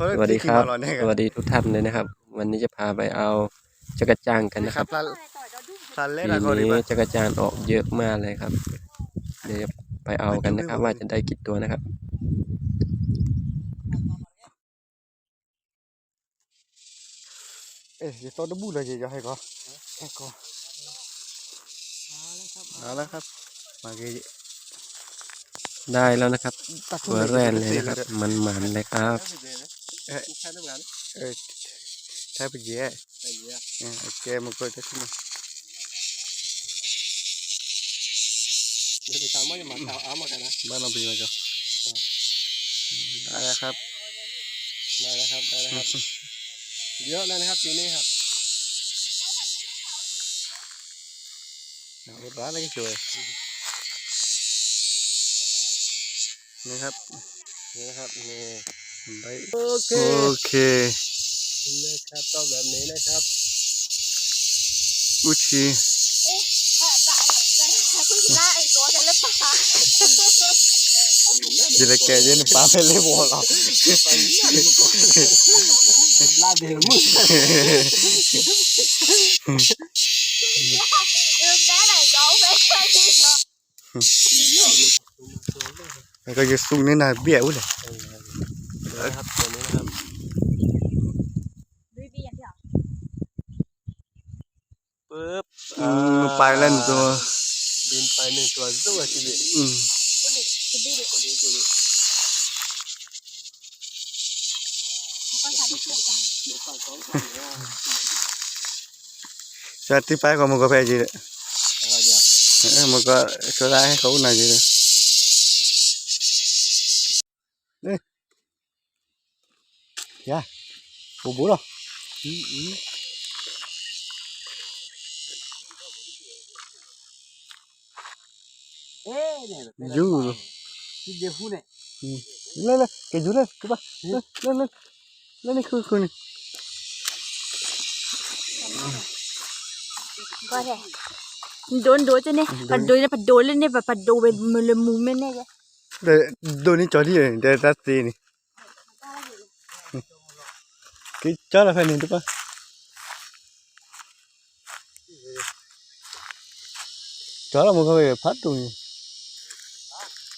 สวัสดีครับสวัสดีทุกท่านเลยนะครับวันนี้จะพาไปเอาจักรจางกันนะครับปีนี้จักรจางออกเยอะมากเลยครับ เดี๋ยวไปเอากันนะครับ ว่าจะได้กี่ตัวนะครับเอ๊ะจะตดอบบูเลยจะให้กให้ก่นเอาแล้วครับ มาเกยได้แล้วนะครับตัวแรกเลยนะครับมันๆเลยครับใช่ได้เหมืเออใช้ปเยอะไเยอะเออโอเคมันก็จะมาเดี๋ยวไปตามาจะมาเอาามากันนะบ้านเราปีมาจ้ะได้แล้วครับได้แล้วครับได้แล้วครับเยอะแล้วนะครับทีนี้ครับรถร้านอะไรก็เวยนี่ครับนี่ครับนี่ไปโอเคโอเคนะครับต้องแบบนี้นะครับอุชีเอ๊ะจะจะจะคุณชนะไอ้ตัวกนป่าจลแกเย็นป้าไปเลยบัวเราลาเดือดมึงแล้วก็จะสูงนี่นะเบี้ยวเลยด้วยครับตัวนี้นะครับปึ๊บอืมไปเล่นตัวบินไปหนึ่งตัวสู้ชีวิตอืมจะที่ไปก็มันก็ไปจีเลยมันก็ช่วยได้ให้เขาหน่อยจีเลย Yeah. Bố bố rồi. Ừ, ừ. Dư rồi. Ừ. Lên lên, cái dư lên, cứ bắt. Lên lên lên. Lên lên khơi khơi này. Có thể. Đốn đốn cho nên, phải đốn lên, phải đốn lên, phải đốn về một lần mùm lên này. Đốn đi cho đi, để ta tiền này. cái chết là phải nhìn tức quá chó là một cái về phát rồi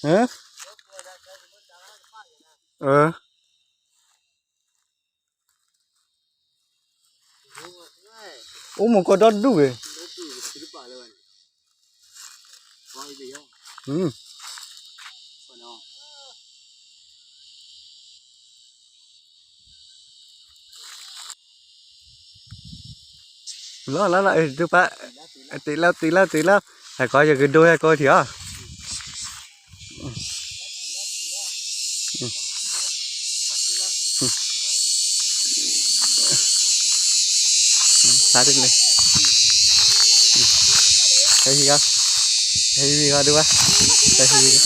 hả ờ Ủa một con đó đủ về ừ lo lo lại chú ba tí lao tí lao tí lao hay coi giờ cái đôi hay coi thì à xa được này thấy gì không thấy gì không đúng không thấy gì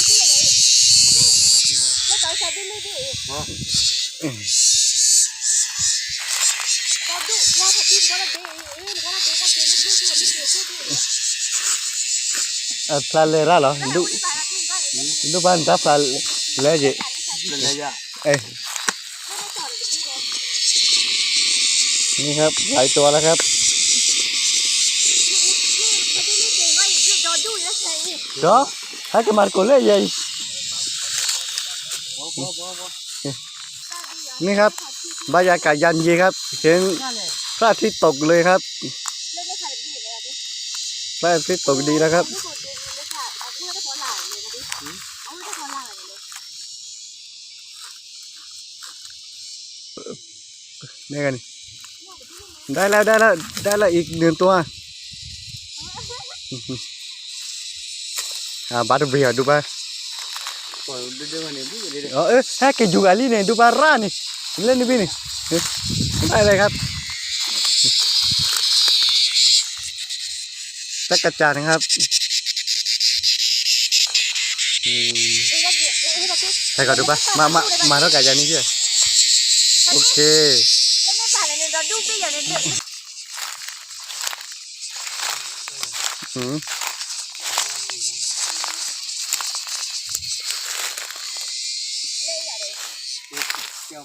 không อปลาเลร่าเหรอดูดูบ้านตาปลาเลเจเอ้นี่ครับหลายตัวแล้วครับก็ให้กมาร์กเลยยยนี่ครับบรรยากาศยันยีครับเห็นพระอาทิตย์ตกเลยครับไม่ไดดแป้งพริตกดีนะครับไดนี่กันได้แล้วได้แล้วได้แล้วอีกหนึ่งตัวอ่าบาร์เบียดูไปเออแฮกเกจูกาลีเนี่ยดูบ้าร่านี่เล่นนี่พี่นี่ได้เลยครับจักรจันครับใครก็ดูปะมา มา มาเท่ากับจานนี้เชื่อโอเคอืมเดี๋ยว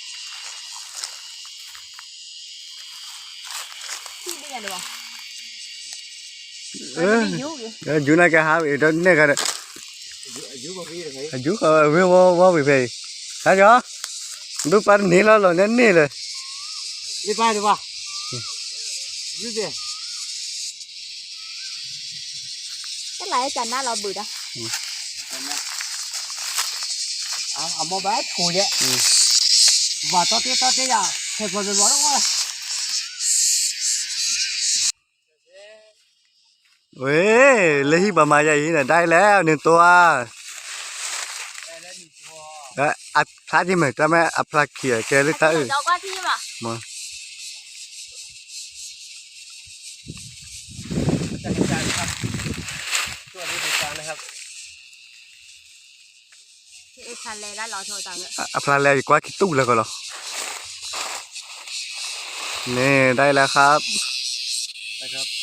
chú này cái há bị đó nè cái chú cái, biết vô vô bị về hả chó lúc bắt nỉ nó rồi nên nỉ rồi đi bay đi ba đi đi cái này chả na là bự đó ừ. à à mua bé thôi đấy ừ. và tao tiếc tao tiếc à thầy vừa rồi nói đúng không เว้ยเลยทประมาณใหญ่นี่นะได้แล้วหนึ่งตัว ได้แล้วหนึ่งตัวอัดพลาที่เหมือนจะแม่อัพลาเขียแกหรือตาอื่นเราก็ที่มามาาช่วยันรอัพลาแล้วรังเลยอลาเอีกว่าคิดตู้แล้วก็หรอนี่ได้แล้วครับด้ครับ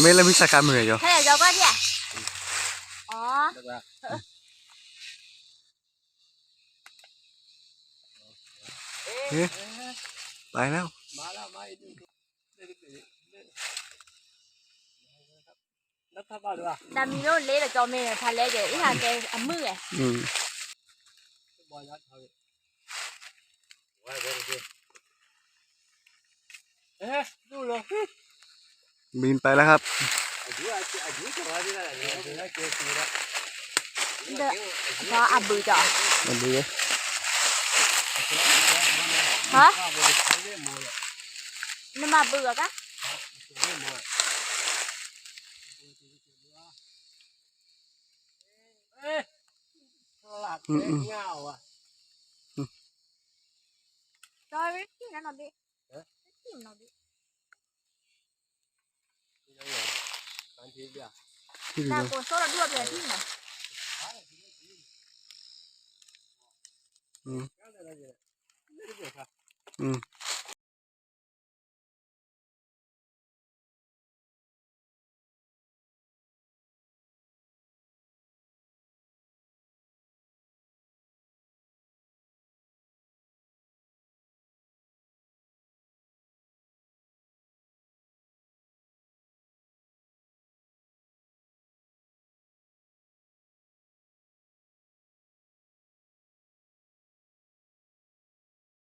ไม่ મ ่ લ ે મિસા કામ હે જો હે જો બા દે ઓ હે બાય નાવ માલા માઈ દે แล้ว มาถ้าบ้าหรือว่าดามีโนเล่จอมเมย์พัเล่เดี๋ยวอีหาแกอ่ะมือไงอืมบอยยัดเขาเลยว้าวเดี๋ยวดูเลยบินไปแล้วครับก็อับบือจ้ะอับบือฮะนมาเบือกะหลักเงาอ่ะจอยไปกีนนะน่อยดิกีนนอดิ那我收了六个表弟嗯。嗯。